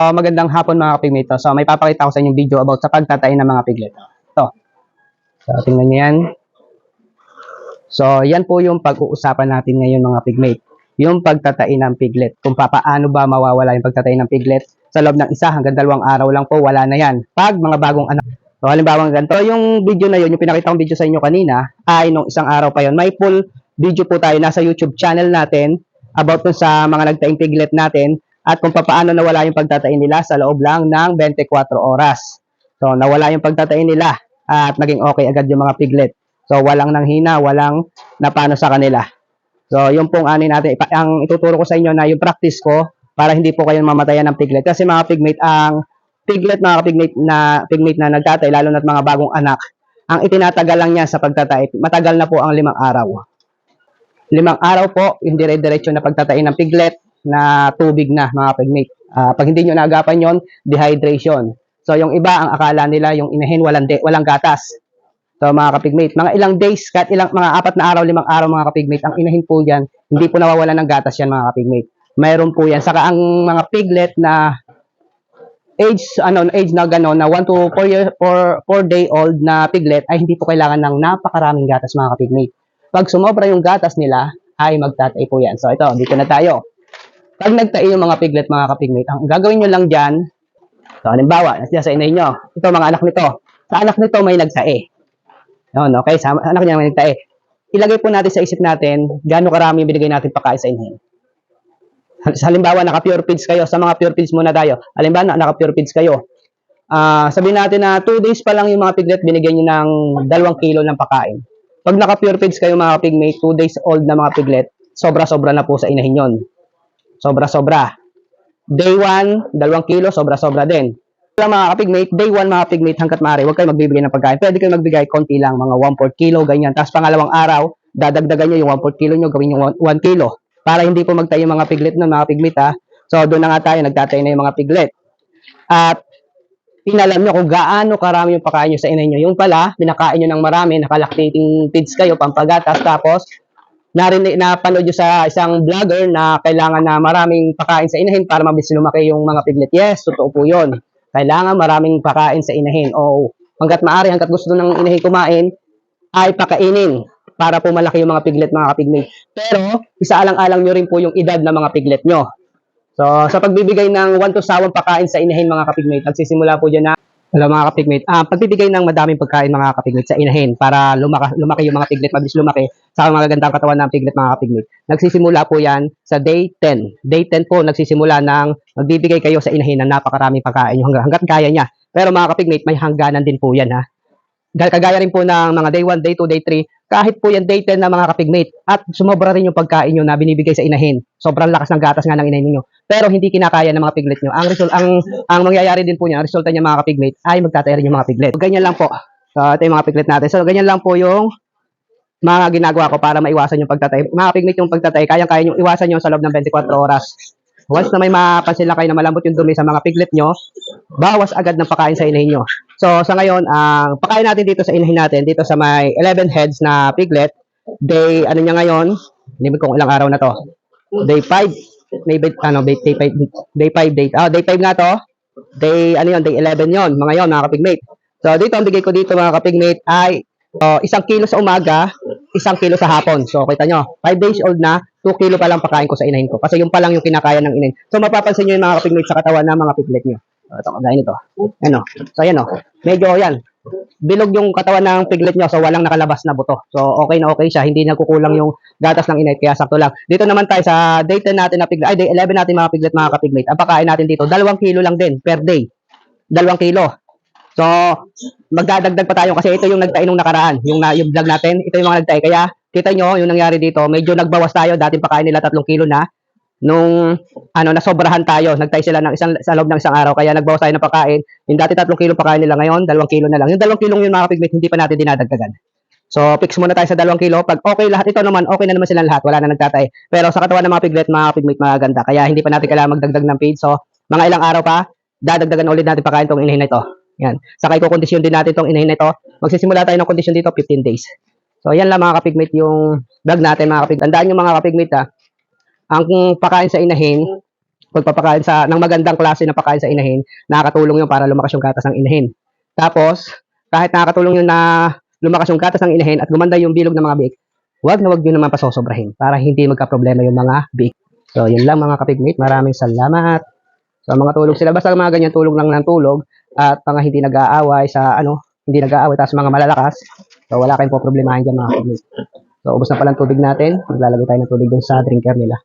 Uh, magandang hapon mga kapigmate. So may papakita ko sa inyong video about sa pagtatay ng mga piglet. Ito. So tingnan niyo yan. So yan po yung pag-uusapan natin ngayon mga pigmate. Yung pagtatay ng piglet. Kung papaano ba mawawala yung pagtatay ng piglet sa loob ng isa hanggang dalawang araw lang po, wala na yan. Pag mga bagong anak. So halimbawa ganito, yung video na yun, yung pinakita kong video sa inyo kanina, ay nung isang araw pa yon May full video po tayo nasa YouTube channel natin about dun sa mga nagtaing piglet natin at kung paano nawala yung pagtatain nila sa loob lang ng 24 oras. So, nawala yung pagtatain nila at naging okay agad yung mga piglet. So, walang nanghina, walang napano sa kanila. So, yung pong ani natin, ang ituturo ko sa inyo na yung practice ko para hindi po kayo mamatayan ng piglet. Kasi mga pigmate, ang piglet, mga pigmate na, pigmate na nagtatay, lalo na't mga bagong anak, ang itinatagal lang niya sa pagtatay, matagal na po ang limang araw. Limang araw po, yung dire-diretso na pagtatay ng piglet, na tubig na mga pigmate. Ah, pag hindi nyo naagapan yon dehydration. So yung iba ang akala nila yung inahin walang de, walang gatas. So mga kapigmate, mga ilang days, kahit ilang mga apat na araw, limang araw mga kapigmate, ang inahin po yan, hindi po nawawala ng gatas yan mga kapigmate. Mayroon po yan. Saka ang mga piglet na age ano age na gano'n na 1 to 4 year 4, 4 day old na piglet ay hindi po kailangan ng napakaraming gatas mga kapigmate. Pag sumobra yung gatas nila ay magtatay po yan. So ito, dito na tayo. Pag nagtae yung mga piglet, mga kapigmate, ang gagawin nyo lang dyan, so, halimbawa, nasa sa inay nyo, ito mga anak nito, sa anak nito may nagtae. Yun, okay, sa anak niya may nagtae. Ilagay po natin sa isip natin, gaano karami binigay natin pagkain sa. Sa halimbawa, naka-pure feeds kayo, sa mga pure feeds muna tayo. Halimbawa, naka-pure feeds kayo. Ah, sabihin natin na 2 days pa lang yung mga piglet, binigyan nyo ng 2 kilo ng pagkain. Pag naka-pure feeds kayo mga pigmate, 2 days old na mga piglet, sobra-sobra na po sa inahin yon. Sobra-sobra. Day 1, 2 kilo, sobra-sobra din. Kaya mga kapigmate, day 1 mga kapigmate, hanggat maaari, huwag kayo magbibigay ng pagkain. Pwede kayo magbigay konti lang, mga 1 kilo, ganyan. Tapos pangalawang araw, dadagdagan nyo yung 1 kilo nyo, gawin yung 1 kilo. Para hindi po magtayo mga piglet nun, mga pigmate ha. So, doon na nga tayo, nagtatay na yung mga piglet. At, pinalam nyo kung gaano karami yung pakain nyo sa inay nyo. Yung pala, pinakain nyo ng marami, nakalactating feeds kayo, pampagatas, tapos, narinig, napanood nyo sa isang vlogger na kailangan na maraming pakain sa inahin para mabilis lumaki yung mga piglet. Yes, totoo po yun. Kailangan maraming pakain sa inahin. O hanggat maaari, hanggat gusto ng inahin kumain, ay pakainin para po malaki yung mga piglet, mga kapigmate. Pero, isaalang-alang nyo rin po yung edad ng mga piglet nyo. So, sa pagbibigay ng 1 to sawang pakain sa inahin, mga kapigmate, nagsisimula po dyan na Hello mga kapigmate. Ah, pagbibigay ng madaming pagkain mga kapigmate sa inahin para lumaki, lumaki yung mga piglet, mabilis lumaki sa magagandang katawan ng piglet mga kapigmate. Nagsisimula po yan sa day 10. Day 10 po nagsisimula ng magbibigay kayo sa inahin ng napakaraming pagkain hanggang, hanggat kaya niya. Pero mga kapigmate, may hangganan din po yan ha. Kagaya rin po ng mga day 1, day 2, day 3, kahit po yan day 10 na mga kapigmate at sumobra rin yung pagkain nyo na binibigay sa inahin. Sobrang lakas ng gatas nga ng inahin nyo. Pero hindi kinakaya ng mga piglet nyo. Ang result, ang, ang mangyayari din po niya, ang resulta niya mga kapigmate ay magtatay rin yung mga piglet. Ganyan lang po. So, ito yung mga piglet natin. So, ganyan lang po yung mga ginagawa ko para maiwasan yung pagtatay. Mga pigmate yung pagtatay, kayang-kaya yung iwasan nyo sa loob ng 24 oras. Once na may mapansin lang kayo na malambot yung dumi sa mga piglet nyo, bawas agad ng pagkain sa inahin nyo. So, sa ngayon, ang pagkain natin dito sa inahin natin, dito sa may 11 heads na piglet, day, ano niya ngayon, hindi kung ilang araw na to. Day 5, may bit, ano, day 5, day 5, day, ah, day 5 nga to. Day, ano yun, day 11 yon mga yon mga kapigmate. So, dito, ang bigay ko dito mga kapigmate ay oh, isang kilo sa umaga, isang kilo sa hapon. So, kita nyo, 5 days old na, 2 kilo pa lang pakain ko sa inahin ko. Kasi yung pa lang yung kinakaya ng inahin. So, mapapansin nyo yung mga kapigmate sa katawan ng mga piglet nyo. So, ito, kagaya nito. Ano? So, ayan o. Medyo yan. Bilog yung katawan ng piglet nyo, so walang nakalabas na buto. So, okay na okay siya. Hindi nagkukulang yung gatas ng inay, kaya sakto lang. Dito naman tayo sa day 10 natin na piglet, ay day 11 natin mga piglet, mga kapigmate. Ang pakain natin dito, 2 kilo lang din per day. 2 kilo. So, magdadagdag pa tayo kasi ito yung nagtae nung nakaraan, yung, yung vlog natin, ito yung mga nagtae. Kaya, kita nyo, yung nangyari dito, medyo nagbawas tayo, dating pakain nila 3 kilo na, nung ano nasobrahan tayo, nagtay sila ng isang sa loob ng isang araw kaya nagbawas tayo ng pagkain. Yung dati 3 kilo pagkain nila ngayon, 2 kilo na lang. Yung 2 kilo yun mga kapigmate, hindi pa natin dinadagdagan. So, fix muna tayo sa 2 kilo. Pag okay lahat ito naman, okay na naman silang lahat, wala na nagtatay. Pero sa katawan ng mga piglet, mga pigmate, magaganda. Kaya hindi pa natin kailangan magdagdag ng feed. So, mga ilang araw pa, dadagdagan ulit natin pagkain tong inahin na ito. Yan. Saka ikukondisyon din natin tong inahin na ito. Magsisimula tayo ng kondisyon dito 15 days. So, yan lang mga kapigmate yung vlog natin mga kapigmate. Tandaan nyo mga kapigmate ha, ang pakain sa inahin pagpapakain sa ng magandang klase na pagkain sa inahin, nakakatulong yun para lumakas yung gatas ng inahin. Tapos, kahit nakakatulong yun na lumakas yung gatas ng inahin at gumanda yung bilog ng mga biik, huwag na huwag nyo naman pasosobrahin para hindi magka-problema yung mga biik. So, yun lang mga kapigmate. Maraming salamat. So, mga tulog sila. Basta mga ganyan tulog lang ng tulog at mga hindi nag-aaway sa ano, hindi nag-aaway tapos mga malalakas. So, wala kayong po problemahin dyan mga kapigmate. So, ubos na pala ang tubig natin. Maglalagay tayo ng tubig dun sa drinker nila.